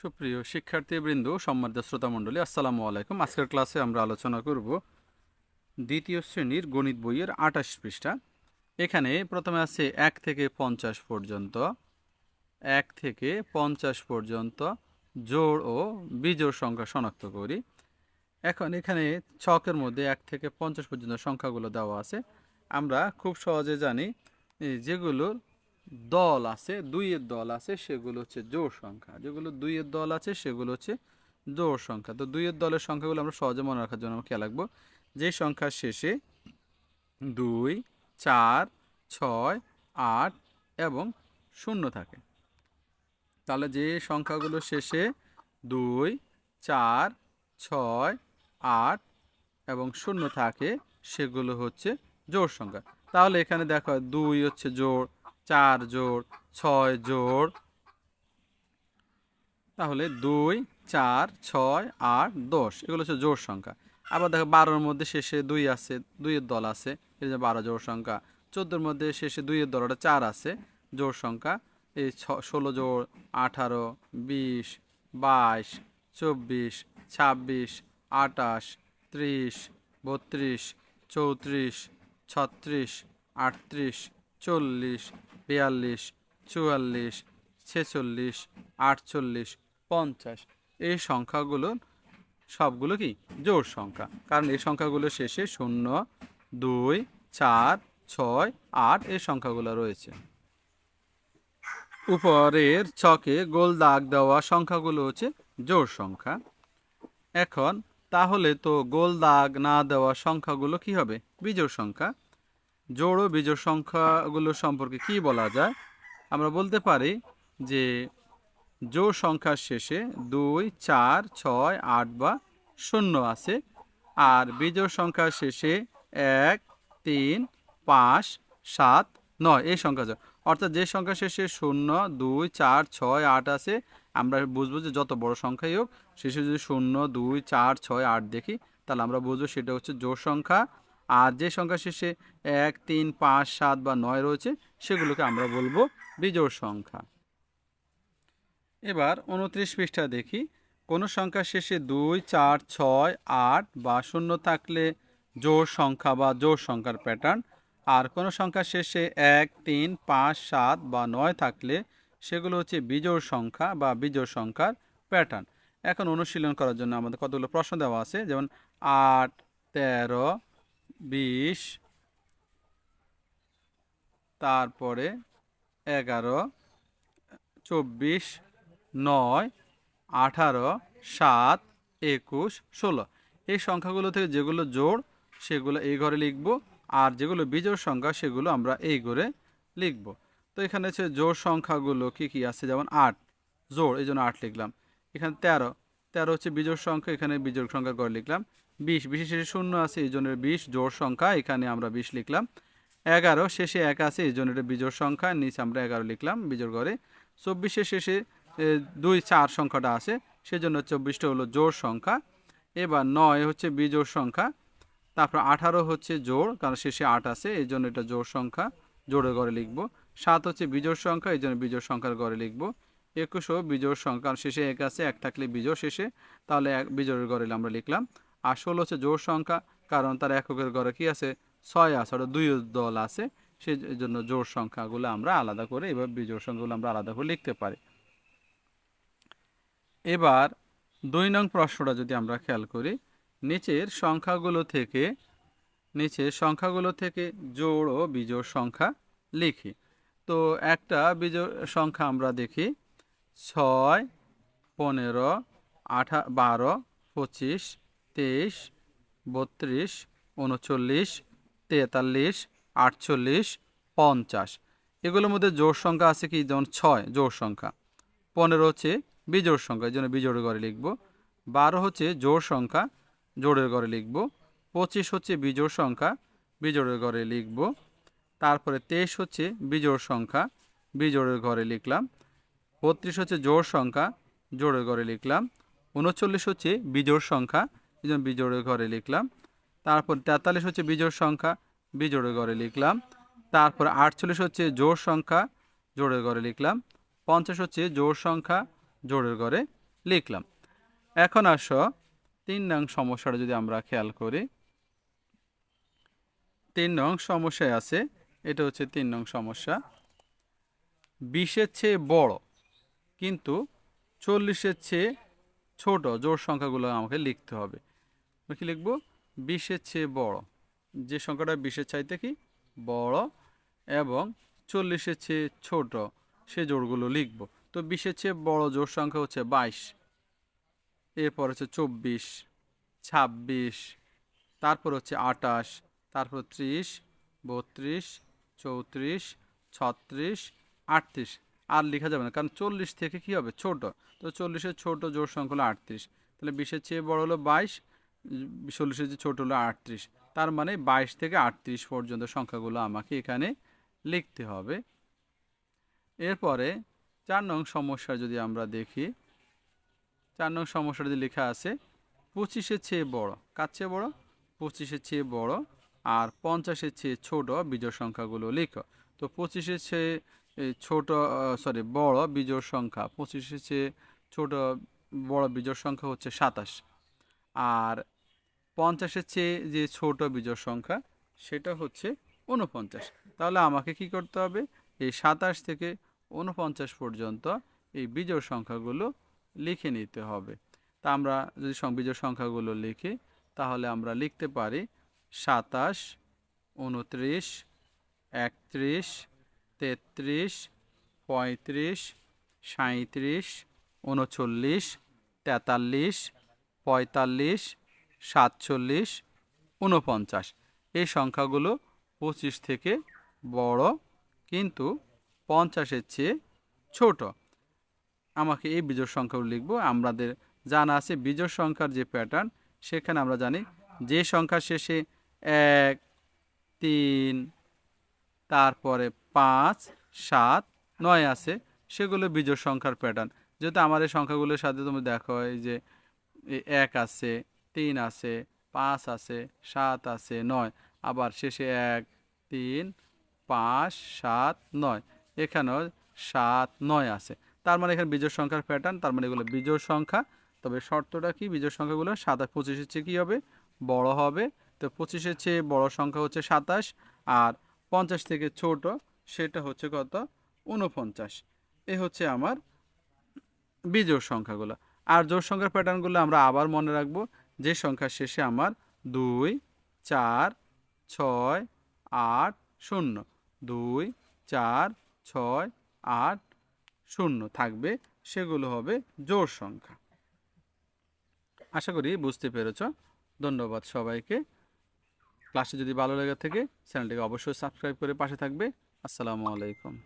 সুপ্রিয় শিক্ষার্থীবৃন্দ, সম্মানিত শ্রোতামণ্ডলী, আসসালামু আলাইকুম। আজকের ক্লাসে আমরা আলোচনা করব দ্বিতীয় শ্রেণির গণিত বইয়ের আঠাশ পৃষ্ঠা। এখানে প্রথমে আছে এক থেকে পঞ্চাশ পর্যন্ত, এক থেকে পঞ্চাশ পর্যন্ত জোড় ও বিজোড় সংখ্যা শনাক্ত করি। এখন এখানে ছকের মধ্যে এক থেকে পঞ্চাশ পর্যন্ত সংখ্যাগুলো দেওয়া আছে। আমরা খুব সহজে জানি যেগুলোর দল আছে, দুইয়ের দল আছে, সেগুলো হচ্ছে জোড় সংখ্যা। যেগুলো দুইয়ের দল আছে, সেগুলো হচ্ছে জোড় সংখ্যা। তো দুইয়ের দলের সংখ্যাগুলো আমরা সহজে মনে রাখার জন্য আমরা খেয়াল রাখব। যে সংখ্যার শেষে দুই, চার, ছয়, আট এবং শূন্য থাকে। তাহলে যে সংখ্যাগুলো শেষে দুই, চার, ছয়, আট এবং শূন্য থাকে, সেগুলো হচ্ছে জোড় সংখ্যা। তাহলে এখানে দেখো, দুই হচ্ছে জোড় চার জোড়, ছয় জোড়। তাহলে দুই, চার, ছয়, আট, দশ। এগুলো হচ্ছে জোড় সংখ্যা। আবার দেখো বারোর মধ্যে শেষে দুই আছে, দুইয়ের দল আছে। যে বারো জোড় সংখ্যা। চোদ্দোর মধ্যে শেষে দুইয়ের দল, ওটা চার আছে, জোড় সংখ্যা। এই ছ, ষোলো জোড়, আঠারো, বিশ, বাইশ, চব্বিশ, ছাব্বিশ, আটাশ, ত্রিশ, বত্রিশ, চৌত্রিশ, ছত্রিশ, আটত্রিশ, চল্লিশ বিয়াল্লিশ, চুয়াল্লিশ, ছেচল্লিশ, আটচল্লিশ, পঞ্চাশ। এই সংখ্যাগুলো, সবগুলো কি? জোড় সংখ্যা। কারণ এই সংখ্যাগুলো শেষে শূন্য, দুই, চার, ছয়, আট এই সংখ্যাগুলো রয়েছে। উপরের ছকে গোল দাগ দেওয়া সংখ্যাগুলো হচ্ছে জোড় সংখ্যা। এখন, তাহলে তো গোল দাগ না দেওয়া সংখ্যাগুলো কি হবে? বিজোড় সংখ্যা। জোড় ও বিজোড় সংখ্যাগুলো সম্পর্কে কি বলা যায়? আমরা বলতে পারি যে জোড় সংখ্যার শেষে দুই, চার, ছয়, আট বা শূন্য আছে। আর বিজোড় সংখ্যার শেষে এক, তিন, পাঁচ, সাত, নয় এই সংখ্যা আছে। অর্থাৎ যে সংখ্যা শেষে শূন্য, দুই, চার, ছয়, আট আছে, আমরা বুঝব যে যত বড় সংখ্যাই হোক, শেষে যদি শূন্য, দুই, চার, ছয়, আট দেখি, তাহলে আমরা বুঝব সেটা হচ্ছে জোড় সংখ্যা। আর যে সংখ্যা শেষে এক, তিন, পাঁচ, সাত বা নয় রয়েছে, সেগুলোকে আমরা বলব বিজোড় সংখ্যা। এবার উনত্রিশ পৃষ্ঠা দেখি। কোনো সংখ্যা শেষে দুই, চার, ছয়, আট বা শূন্য থাকলে জোড় সংখ্যা বা জোড় সংখ্যার প্যাটার্ন আর কোনো সংখ্যা শেষে এক, তিন, পাঁচ, সাত বা নয় থাকলে সেগুলো হচ্ছে বিজোড় সংখ্যা বা বিজোড় সংখ্যার প্যাটার্ন এখন অনুশীলন করার জন্য আমাদের কতগুলো প্রশ্ন দেওয়া আছে? যেমন আট, তেরো বিশ, তারপরে এগারো, চব্বিশ, নয়, আঠারো, সাত, একুশ, ষোলো। এই সংখ্যাগুলো থেকে যেগুলো জোড়, সেগুলো এই ঘরে লিখব। আর যেগুলো বিজোড় সংখ্যা, সেগুলো আমরা এই ঘরে লিখব। তো এখানে হচ্ছে জোড় সংখ্যাগুলো কি কি আছে? যেমন আট, জোড়, এই জন্য আট লিখলাম। এখানে তেরো তেরো হচ্ছে বিজোড় সংখ্যা, এখানে বিজোড় সংখ্যা ঘরে লিখলাম। বিশ, বিশেষ শেষে শূন্য আছে, এই জন্য বিশ, জোড় সংখ্যা, এখানে আমরা বিশ লিখলাম। এগারো, শেষে এক আছে, এই জন্য এটা বিজোড় সংখ্যা, নিচে আমরা এগারো লিখলাম বিজোড় ঘরে। চব্বিশের শেষে দুই, চার সংখ্যাটা আছে, সেজন্য চব্বিশটা হলো জোড় সংখ্যা। এবার নয় হচ্ছে বিজোড় সংখ্যা, তারপর আঠারো হচ্ছে জোড়, কারণ শেষে আট আছে, এই জন্য এটা জোড় সংখ্যা, জোড়ের ঘরে লিখব। সাত হচ্ছে বিজোড় সংখ্যা, এই জন্য বিজোড় সংখ্যার ঘরে লিখব। একুশও বিজোড় সংখ্যা শেষে এক আছে, এক থাকলে বিজোড় শেষে, তাহলে এক, বিজোড়ের ঘরে আমরা লিখলাম। আর ষোলো হচ্ছে জোড় সংখ্যা, কারণ তার এককের ঘরে কি আছে? ছয় আছে, অর্থাৎ দুই দল আছে। সেই জন্য জোড় সংখ্যাগুলো আমরা আলাদা করে, এবার বিজোড় সংখ্যাগুলো আমরা আলাদা করে লিখতে পারি। এবার দুই নং প্রশ্নটা যদি আমরা খেয়াল করি, নিচের সংখ্যাগুলো থেকে, নিচের সংখ্যাগুলো থেকে জোড় ও বিজোড় সংখ্যা লিখি। তো একটা বিজোড় সংখ্যা আমরা দেখি, ছয়, পনেরো, আঠা, বারো, পঁচিশ তেইশ, বত্রিশ, উনচল্লিশ, তেতাল্লিশ, আটচল্লিশ, পঞ্চাশ। এগুলোর মধ্যে জোড় সংখ্যা আছে কি? যেমন ছয়, জোড় সংখ্যা। পনেরো হচ্ছে বিজোড় সংখ্যা, এই জন্য বিজোড়ের ঘরে লিখব। বারো হচ্ছে জোড় সংখ্যা, জোড়ের ঘরে লিখব। পঁচিশ হচ্ছে বিজোড় সংখ্যা, বিজোড়ের ঘরে লিখব। তারপরে তেইশ হচ্ছে বিজোড় সংখ্যা, বিজোড়ের ঘরে লিখলাম। বত্রিশ হচ্ছে জোড় সংখ্যা, জোড়ের ঘরে লিখলাম। উনচল্লিশ হচ্ছে বিজোড় সংখ্যা এই বিজোড়ের ঘরে লিখলাম। তারপর তেতাল্লিশ হচ্ছে বিজোড় সংখ্যা, বিজোড়ের ঘরে লিখলাম। তারপর আটচল্লিশ হচ্ছে জোড় সংখ্যা, জোড়ের ঘরে লিখলাম। পঞ্চাশ হচ্ছে জোড় সংখ্যা, জোড়ের ঘরে লিখলাম। এখন আসো তিন নং সমস্যাটা যদি আমরা খেয়াল করি। তিন নং সমস্যায় আছে, এটা হচ্ছে তিন নং সমস্যা। বিশের চেয়ে বড়, কিন্তু চল্লিশের চেয়ে ছোট জোড় সংখ্যাগুলো আমাকে লিখতে হবে। কি লিখব? বিশের চেয়ে বড়। যে সংখ্যাটা বিশের চাইতে কি? বড়। এবং চল্লিশের চেয়ে ছোট সে জোড়গুলো লিখব। তো বিশের চেয়ে বড় জোড় সংখ্যা হচ্ছে বাইশ। এরপর হচ্ছে চব্বিশ, ছাব্বিশ, তারপর হচ্ছে আটাশ তারপর ত্রিশ, বত্রিশ, চৌত্রিশ, ছত্রিশ, আটত্রিশ। আর লেখা যাবে না, কারণ চল্লিশ থেকে কী হবে? ছোট। তো চল্লিশের ছোট জোর সংখ্যা হলো আটত্রিশ। তাহলে বিশের চেয়ে বড় হলো বাইশ চল্লিশের চেয়ে ছোটো হলো আটত্রিশ, তার মানে বাইশ থেকে আটত্রিশ পর্যন্ত সংখ্যাগুলো আমাকে এখানে লিখতে হবে। এরপরে চার নং সমস্যা যদি আমরা দেখি, চার নং সমস্যা যদি লেখা আছে, পঁচিশের চেয়ে বড়, কার চেয়ে বড়? পঁচিশের চেয়ে বড় আর পঞ্চাশের চেয়ে ছোট বিজোড় সংখ্যাগুলো লেখো। তো পঁচিশের চেয়ে ছোট সরি বড় বিজোড় সংখ্যা, পঁচিশের চেয়ে ছোট বড় বিজোড় সংখ্যা হচ্ছে সাতাশ। আর পঞ্চাশের চেয়ে যে ছোট বিজোড় সংখ্যা, সেটা হচ্ছে উনপঞ্চাশ তাহলে আমাকে কি করতে হবে? এই সাতাশ থেকে উনপঞ্চাশ পর্যন্ত এই বিজোড় সংখ্যাগুলো লিখে নিতে হবে। তা আমরা যদি বিজোড় সংখ্যাগুলো লিখি, তাহলে আমরা লিখতে পারি সাতাশ উনত্রিশ একত্রিশ, তেত্রিশ, পঁয়ত্রিশ, সাঁইত্রিশ উনচল্লিশ তেতাল্লিশ পঁয়তাল্লিশ, সাতচল্লিশ উনপঞ্চাশ এই সংখ্যাগুলো পঁচিশ থেকে বড়, কিন্তু পঞ্চাশের চেয়ে ছোট। আমাকে এই বিজোড় সংখ্যাগুলো লিখব। আমাদের জানা আছে বিজোড় সংখ্যার যে প্যাটার্ন সেখানে আমরা জানি যে সংখ্যা শেষে এক, তিন, তারপরে পাঁচ, সাত, নয় আছে, সেগুলো বিজোড় সংখ্যার প্যাটার্ন যেহেতু আমার এই সংখ্যাগুলোর সাথে তুমি দেখো, এই যে এক আছে, তিন আছে, পাঁচ আছে, সাত আছে, নয়। আবার শেষে এক, তিন, পাঁচ, সাত, নয়। এখানেও সাত, নয় আছে। তার মানে এখানে বিজোড় সংখ্যার প্যাটার্ন তার মানে এগুলো বিজোড় সংখ্যা। তবে শর্তটা কি? বিজোড় সংখ্যাগুলো সাতাশ পঁচিশের চেয়ে কী হবে? বড় হবে। তো পঁচিশের চেয়ে বড় সংখ্যা হচ্ছে সাতাশ আর পঞ্চাশ থেকে ছোট সেটা হচ্ছে কত? উনপঞ্চাশ এ হচ্ছে আমার বিজোড় সংখ্যাগুলো। আর জোর সংখ্যার প্যাটার্নগুলো আমরা আবার মনে রাখব। যে সংখ্যার শেষে আমার দুই, চার, ছয়, আট, শূন্য। দুই, চার, ছয়, আট, শূন্য থাকবে। সেগুলো হবে জোর সংখ্যা। আশা করি বুঝতে পেরেছ। ধন্যবাদ সবাইকে। ক্লাসে যদি ভালো লেগে থাকে, চ্যানেলটিকে অবশ্যই সাবস্ক্রাইব করে পাশে থাকবে। আসসালামু আলাইকুম।